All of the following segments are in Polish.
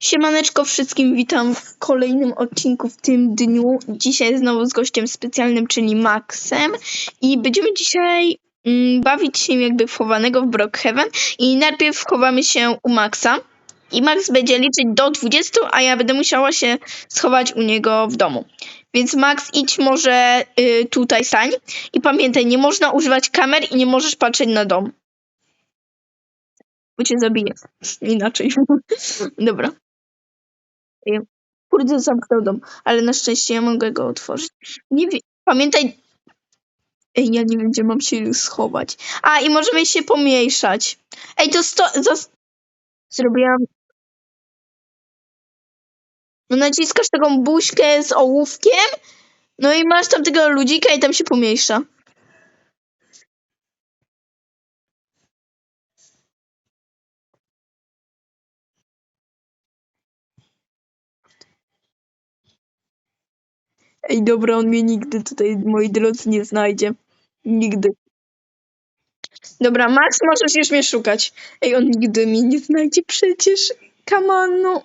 Siemaneczko wszystkim, witam w kolejnym odcinku w tym dniu. Dzisiaj znowu z gościem specjalnym, czyli Maxem. I będziemy dzisiaj mm, bawić się jakby w chowanego w Brookhaven. I najpierw chowamy się u Maxa. I Max będzie liczyć do 20, a ja będę musiała się schować u niego w domu. Więc Max, idź może y, tutaj stań. I pamiętaj, nie można używać kamer i nie możesz patrzeć na dom. Bo cię zabiję. Inaczej. Dobra. Kurde, zamknął dom, ale na szczęście ja mogę go otworzyć. Nie wiem, pamiętaj... Ej, ja nie wiem, gdzie mam się już schować. A, i możemy się pomniejszać. Ej, to sto... Zas... Zrobiłam... No naciskasz taką buźkę z ołówkiem, no i masz tam tego ludzika i tam się pomniejsza. Ej, dobra, on mnie nigdy tutaj, moi drodzy, nie znajdzie. Nigdy. Dobra, Max, możesz już mnie szukać. Ej, on nigdy mnie nie znajdzie przecież. Come on, no.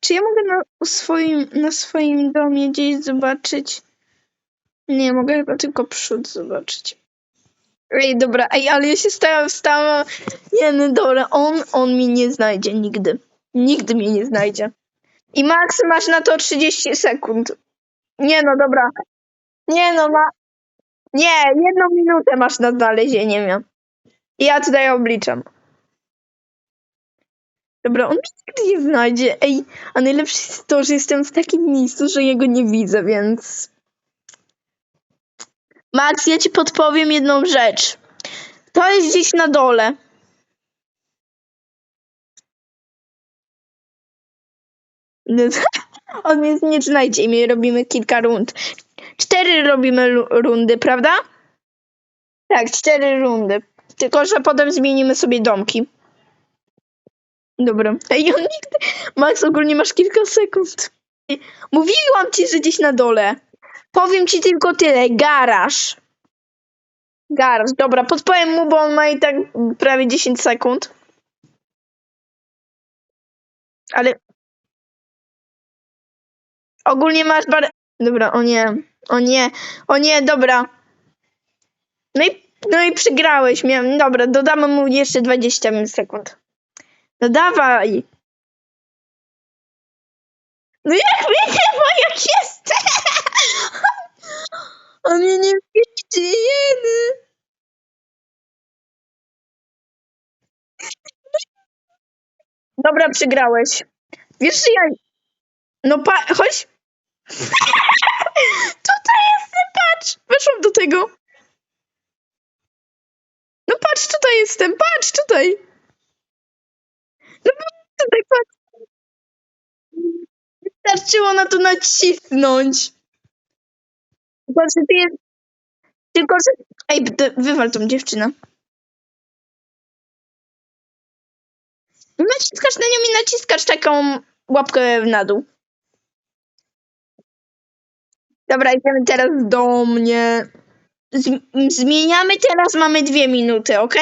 Czy ja mogę na, swoim, na swoim domie gdzieś zobaczyć? Nie, mogę chyba tylko przód zobaczyć. Ej, dobra, ej, ale ja się stałam, stałam. Nie, no dobra, on, on mnie nie znajdzie nigdy. Nigdy mnie nie znajdzie. I Max, masz na to 30 sekund. Nie no, dobra. Nie no, ma... Nie, jedną minutę masz na znalezienie mnie. I ja tutaj obliczam. Dobra, on mnie nie znajdzie. Ej, a najlepsze jest to, że jestem w takim miejscu, że jego nie widzę, więc... Max, ja ci podpowiem jedną rzecz. To jest gdzieś na dole. On mnie nie znajdzie i my robimy kilka rund. Cztery robimy rundy, prawda? Tak, cztery rundy. Tylko, że potem zmienimy sobie domki. Dobra. Ej, on nigdy... Max, ogólnie masz kilka sekund. Mówiłam ci, że gdzieś na dole. Powiem ci tylko tyle. Garaż. Garaż. Dobra, podpowiem mu, bo on ma i tak prawie 10 sekund. Ale... Ogólnie masz bar... Dobra, o nie. O nie. O nie, dobra. No i, no i przegrałeś. Miałem... Dobra, dodamy mu jeszcze 20 sekund. No dawaj. No jak ma, jak jest? On mnie nie widzi, jeny. Dobra, przegrałeś. Wiesz, że ja... No pa... chodź. tutaj jestem, patrz. Weszłam do tego. No patrz, tutaj jestem, patrz, tutaj. No tutaj, patrz. Wystarczyło na to nacisnąć. Tylko, że ty jest... Tylko, że... Ej, d- wywal tą dziewczynę. No Naciskasz na nią i naciskasz taką łapkę na dół. Dobra, idziemy teraz do mnie. Z- zmieniamy teraz, mamy dwie minuty, ok?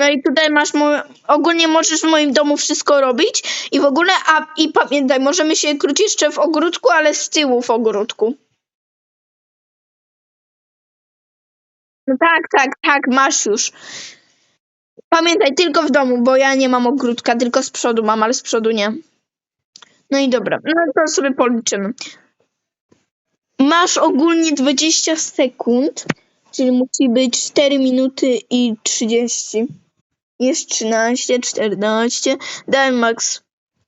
No i tutaj masz mój, ogólnie możesz w moim domu wszystko robić i w ogóle, a i pamiętaj, możemy się krócić jeszcze w ogródku, ale z tyłu w ogródku. No tak, tak, tak, masz już. Pamiętaj, tylko w domu, bo ja nie mam ogródka, tylko z przodu mam, ale z przodu nie. No i dobra, no to sobie policzymy. Masz ogólnie 20 sekund, czyli musi być 4 minuty i 30. Jest 13, 14. Daj Max.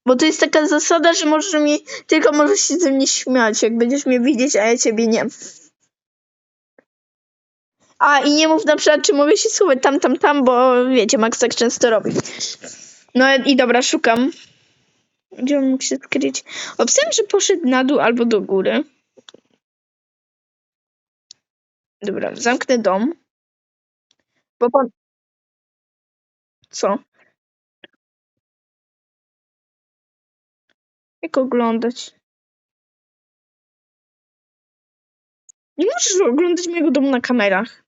Bo to jest taka zasada, że możesz mnie, tylko możesz się ze mnie śmiać, jak będziesz mnie widzieć, a ja ciebie nie. A i nie mów na przykład, czy mogę się schować tam, tam, tam, bo wiecie, Max tak często robi. No i dobra, szukam. Gdzie on mógł się skryć? Obstawiam, że poszedł na dół albo do góry. Dobra, zamknę dom. Bo pan. Co? Jak oglądać? Nie możesz oglądać mojego domu na kamerach.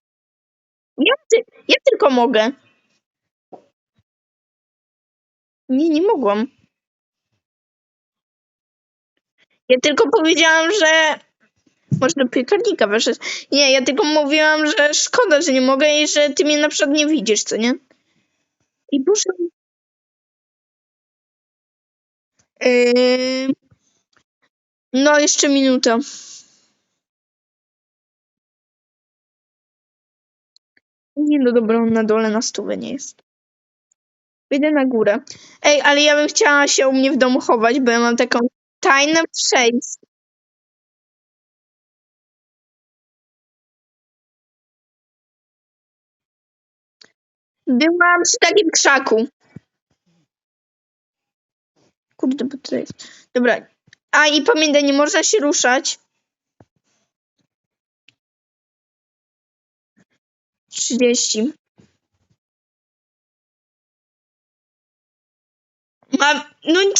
Ja, ty, ja tylko mogę. Nie, nie mogłam. Ja tylko powiedziałam, że może do piekarnika weszedł. Nie, ja tylko mówiłam, że szkoda, że nie mogę i że ty mnie na przykład nie widzisz, co nie? I Boże. Yy... No, jeszcze minuta. Nie, no dobra, on na dole na stówę nie jest. Idę na górę. Ej, ale ja bym chciała się u mnie w domu chować, bo ja mam taką tajne przejście. Byłam przy takim krzaku. Kurde, bo to jest. Dobra. A i pamiętaj, nie można się ruszać. 30. Mam. No nie.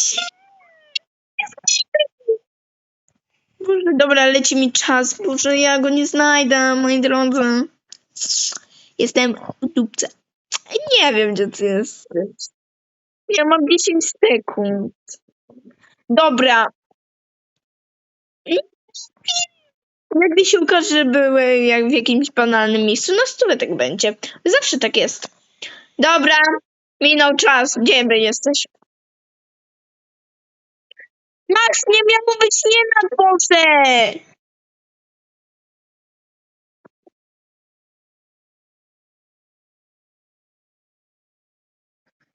Boże, dobra, leci mi czas. Boże, ja go nie znajdę, moi drodzy. Jestem w dupce. Nie wiem, gdzie ty jesteś. Ja mam 10 sekund. Dobra. Się ukaże, że były jak w jakimś banalnym miejscu. Na stole tak będzie. Zawsze tak jest. Dobra. Minął czas. Gdzie wy jesteś? Masz, nie miało być nie na dworze!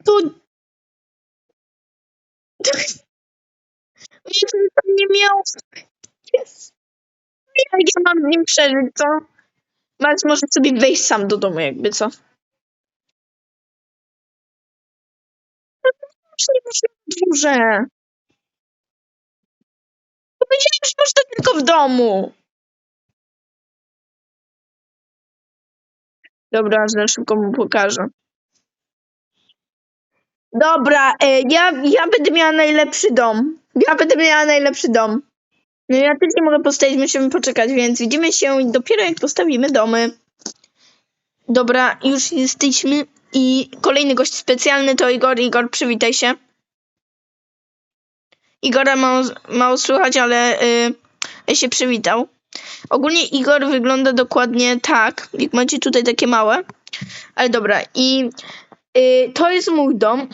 To... Nie, nie miał... Jest. Jak ja mam nim przeżyć, co? Max może sobie wejść sam do domu, jakby, co? Już nie można na dworze. Powiedziałem, że można tylko w domu. Dobra, że szybko mu pokażę. Dobra, e, ja, ja będę miała najlepszy dom. Ja będę miała najlepszy dom. No ja też nie mogę postawić, musimy poczekać, więc widzimy się dopiero jak postawimy domy. Dobra, już jesteśmy i kolejny gość specjalny to Igor. Igor, przywitaj się. Igora mało, mało słychać, ale y, się przywitał. Ogólnie Igor wygląda dokładnie tak, jak macie tutaj takie małe. Ale dobra, i y, to jest mój dom,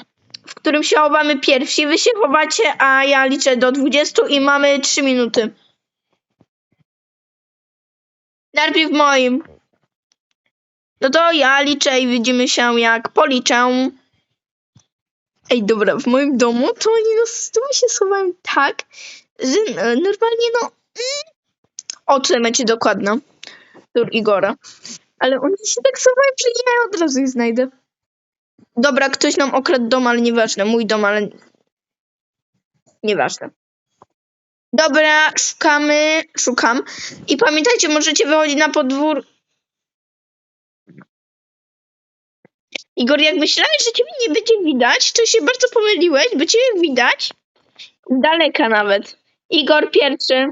w którym się chowamy pierwsi. Wy się chowacie, a ja liczę do 20 i mamy 3 minuty. Najpierw w moim. No to ja liczę i widzimy się jak policzę. Ej, dobra, w moim domu to oni no, tyłu się schowają tak, że no, normalnie no... Mm, o, tutaj macie dokładno. Tur Igora. Ale oni się tak schowają, że ja od razu ich znajdę. Dobra, ktoś nam okradł dom, ale nieważne. Mój dom, ale... Nieważne. Dobra, szukamy, szukam. I pamiętajcie, możecie wychodzić na podwór. Igor, jak myślałeś, że ciebie nie będzie widać, to się bardzo pomyliłeś, bo ciebie widać daleka nawet. Igor pierwszy.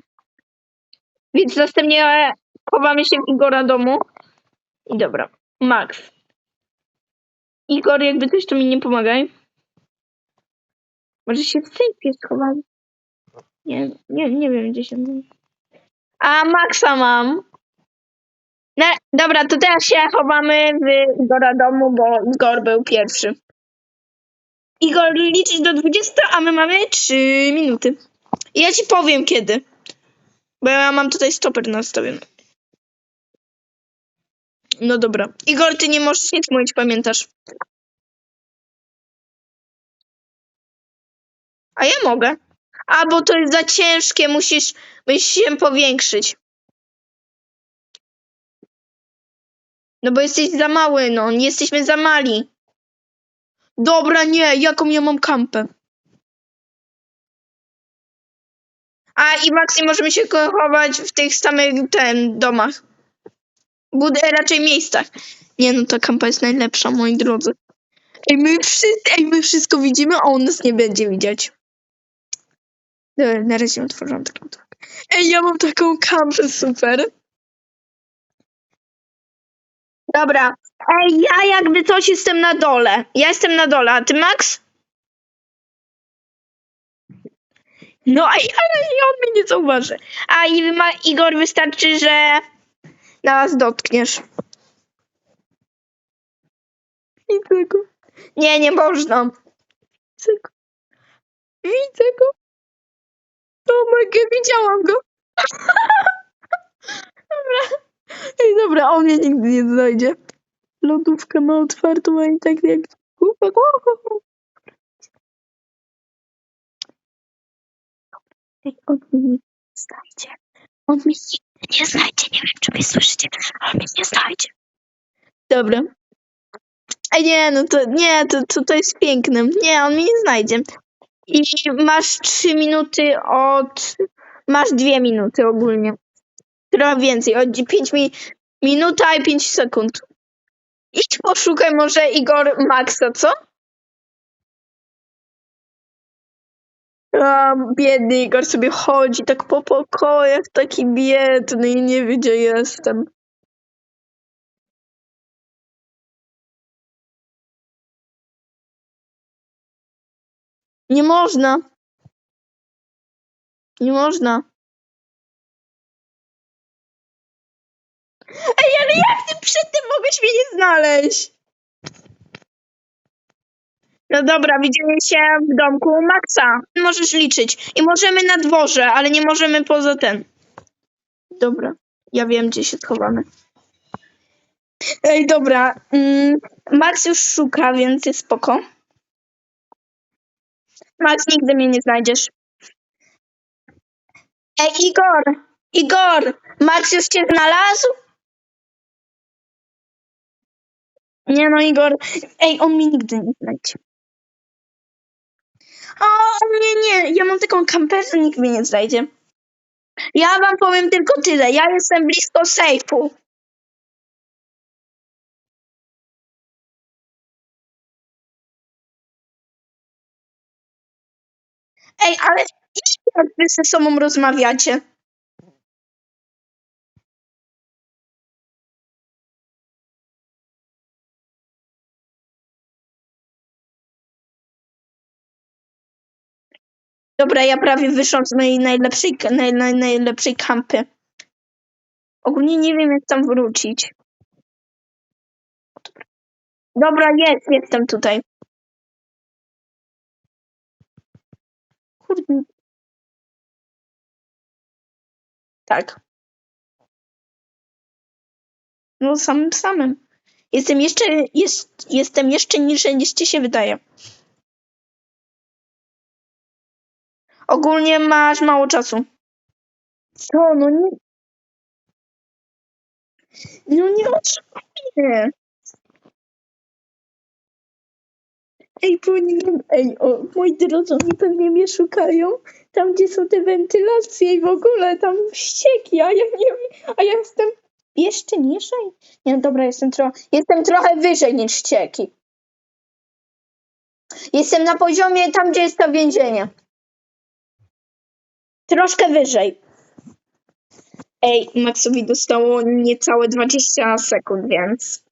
Więc następnie chowamy się w Igora domu. I dobra, Max. Igor, jakby coś, to mi nie pomagaj. Może się w sejfie schowali. Nie, nie, nie wiem, gdzie się... A, Maxa mam. Dobra, to teraz się chowamy w Igora domu, bo Igor był pierwszy. Igor liczyć do 20, a my mamy 3 minuty. I ja ci powiem kiedy. Bo ja mam tutaj stoper nastawiony. No dobra. Igor, ty nie możesz nic mówić, pamiętasz? A ja mogę. A, bo to jest za ciężkie, musisz, musisz się powiększyć. No bo jesteś za mały, no. Jesteśmy za mali. Dobra, nie. Jaką ja mam kampę? A i Max nie możemy się chować w tych samych ten, domach. Budę raczej miejscach. Nie no, ta kampa jest najlepsza, moi drodzy. Ej my, wszyscy, ej, my wszystko widzimy, a on nas nie będzie widzieć. Dobra, na razie otworzyłam taką tak. Ej, ja mam taką kampę super. Dobra. Ej, ja jakby coś jestem na dole. Ja jestem na dole, a ty Max? No, i- ale on mnie nie zauważy. A i ma, Igor, wystarczy, że nas dotkniesz. Widzę go. Nie, nie można. Widzę go. Widzę go. O my god, widziałam go. dobra. Ej, dobra, on mnie nigdy nie znajdzie. Lodówkę ma otwartą, a i tak jak... Ej, on mnie nie znajdzie. On mnie nigdy nie znajdzie. Nie wiem, czy mnie słyszycie, ale mnie nie znajdzie. Dobra. Ej, nie, no to nie, to, to, to jest piękne. Nie, on mnie nie znajdzie. I masz trzy minuty od... Masz dwie minuty ogólnie. Trochę więcej, od pięć mi... Minuta i pięć sekund. Idź poszukaj może Igor Maxa, co? A, biedny Igor sobie chodzi tak po pokojach, taki biedny i nie wie, gdzie jestem. Nie można. Nie można. Ej, ale jak ty przed tym mogłeś mnie nie znaleźć? No dobra, widzimy się w domku Maxa. Możesz liczyć. I możemy na dworze, ale nie możemy poza ten. Dobra, ja wiem, gdzie się schowamy. Ej, dobra. Mm, Max już szuka, więc jest spoko. Max, nigdy mnie nie znajdziesz. Ej, Igor! Igor! Max już cię znalazł? Nie no, Igor. Ej, on mnie nigdy nie znajdzie. O, nie, nie. Ja mam taką kamperę, nikt mnie nie znajdzie. Ja wam powiem tylko tyle. Ja jestem blisko sejfu. Ej, ale jak wy ze sobą rozmawiacie? Dobra, ja prawie wyszłam z mojej najlepszej, naj, naj, najlepszej kampy. Ogólnie nie wiem, jak tam wrócić. Dobra, jest, jestem tutaj. Kurde. Tak. No samym samym. Jestem jeszcze, jest, jestem jeszcze niżej niż ci się wydaje. Ogólnie masz mało czasu. Co? No nie. No nie oczekuję. Ej, bo nie wiem, ej, o, moi drodzy, oni pewnie mnie szukają tam, gdzie są te wentylacje i w ogóle tam ścieki, a ja nie a ja jestem jeszcze niżej? Nie, dobra, jestem, tro jestem trochę wyżej niż ścieki. Jestem na poziomie tam, gdzie jest to więzienie. Troszkę wyżej. Ej, Maxowi dostało niecałe 20 sekund, więc...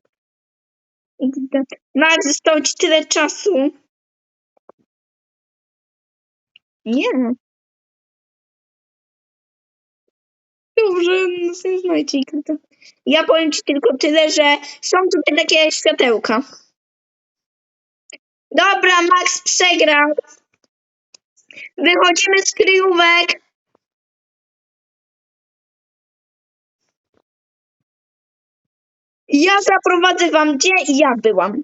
Max, zostało ci tyle czasu. Nie. Dobrze, nas nie znajdzie. Ja powiem ci tylko tyle, że są tutaj takie światełka. Dobra, Max przegrał. Wychodzimy z kryjówek. Ja zaprowadzę wam, gdzie ja byłam.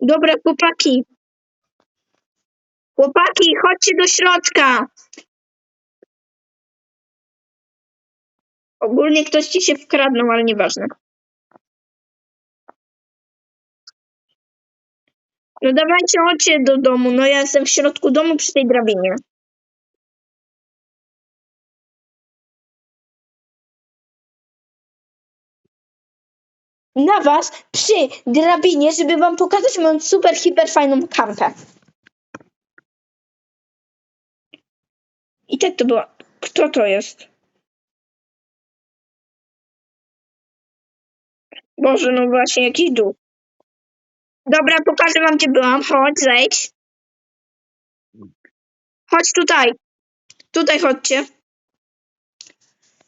Dobra, chłopaki. Chłopaki, chodźcie do środka. Ogólnie ktoś ci się wkradnął, ale nieważne. No dawajcie, chodźcie do domu. No ja jestem w środku domu przy tej drabinie. Na was przy drabinie, żeby wam pokazać moją super, hiper fajną kampę. I tak to było. Kto to jest? Boże, no właśnie, jakiś duch. Dobra, pokażę wam, gdzie byłam. Chodź, zejdź. Chodź tutaj. Tutaj chodźcie.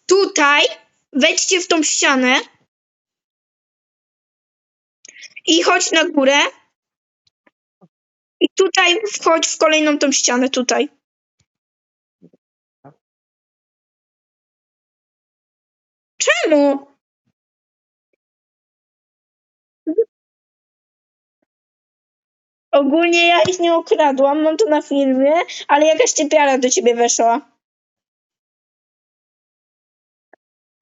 Tutaj wejdźcie w tą ścianę. I chodź na górę. I tutaj wchodź w kolejną tą ścianę, tutaj. Czemu? Ogólnie ja ich nie okradłam, mam to na filmie, ale jakaś typiara do ciebie weszła.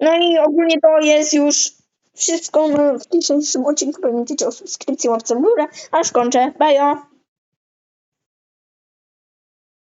No i ogólnie to jest już wszystko no, w dzisiejszym odcinku. Pamiętajcie o subskrypcji, łapce w górę, aż kończę. Bajo!